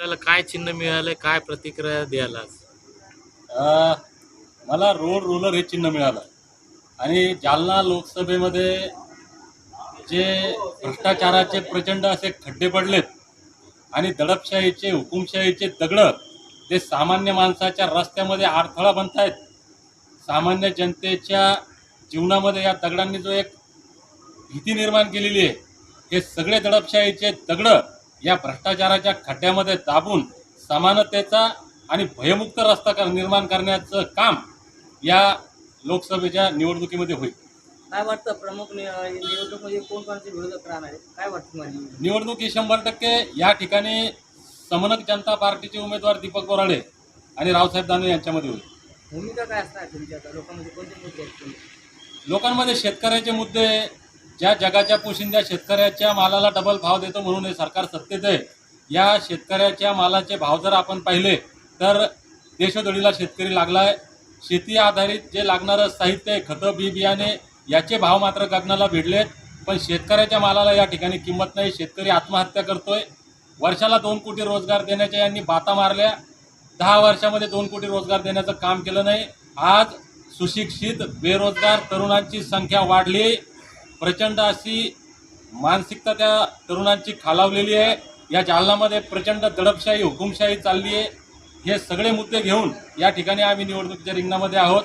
आपल्याला काय चिन्ह मिळालंय काय प्रतिक्रिया द्यायला अ, मला रोड रोलर हे चिन्ह मिळालं. आणि जालना लोकसभेमध्ये जे भ्रष्टाचाराचे प्रचंड असे खड्डे पडलेत आणि दडपशाहीचे हुकुमशाहीचे दगडं ते सामान्य माणसाच्या रस्त्यामध्ये अडथळा बनत आहेत सामान्य जनतेच्या जीवनामध्ये या दगडांनी जो एक भीती निर्माण केलेली आहे हे सगळे दडपशाहीचे दगडं या भ्रष्टाचाराच्या खड्ड्यामध्ये दाबून समानतेचा आणि भयमुक्त रस्ता कर निर्माण करण्याचं काम या लोकसभेच्या निवडणुकीमध्ये होईल. काय वाटतं? प्रमुख निवडणूक म्हणजे कोण कोणाचे विरोधक राहणार आहे काय वाटतं निवडणूक ही शंभर टक्के या ठिकाणी समनक जनता पार्टीचे उमेदवार दीपक बोराडे आणि रावसाहेब दानवे यांच्यामध्ये होईल. भूमिका काय असणार तुमची आता लोकांमध्ये कोणते मुद्दे आहेत? लोकांमध्ये शेतकऱ्याचे मुद्दे ज्या जगाच्या पोशिंद्या शेतकऱ्याच्या मालाला डबल भाव देतो म्हणून हे सरकार सत्तेत आहे या शेतकऱ्याच्या मालाचे भाव जर आपण पाहिले तर देशोधडीला शेतकरी लागला आहे शेती आधारित जे लागणारं साहित्य आहे खतं बी बियाणे याचे भाव मात्र गगनाला भिडलेत. पण शेतकऱ्याच्या मालाला या ठिकाणी किंमत नाही. शेतकरी आत्महत्या करतोय. वर्षाला दोन कोटी रोजगार देण्याच्या यांनी बाता मारल्या. दहा वर्षामध्ये दोन कोटी रोजगार देण्याचं काम केलं नाही. आज सुशिक्षित बेरोजगार तरुणांची संख्या वाढली. प्रचंड अशी मानसिकता त्या तरुणांची खालावलेली आहे. या जालनामध्ये प्रचंड दडपशाही हुकुमशाही चालली आहे. हे सगळे मुद्दे घेऊन या ठिकाणी आम्ही निवडणुकीच्या रिंगणामध्ये आहोत.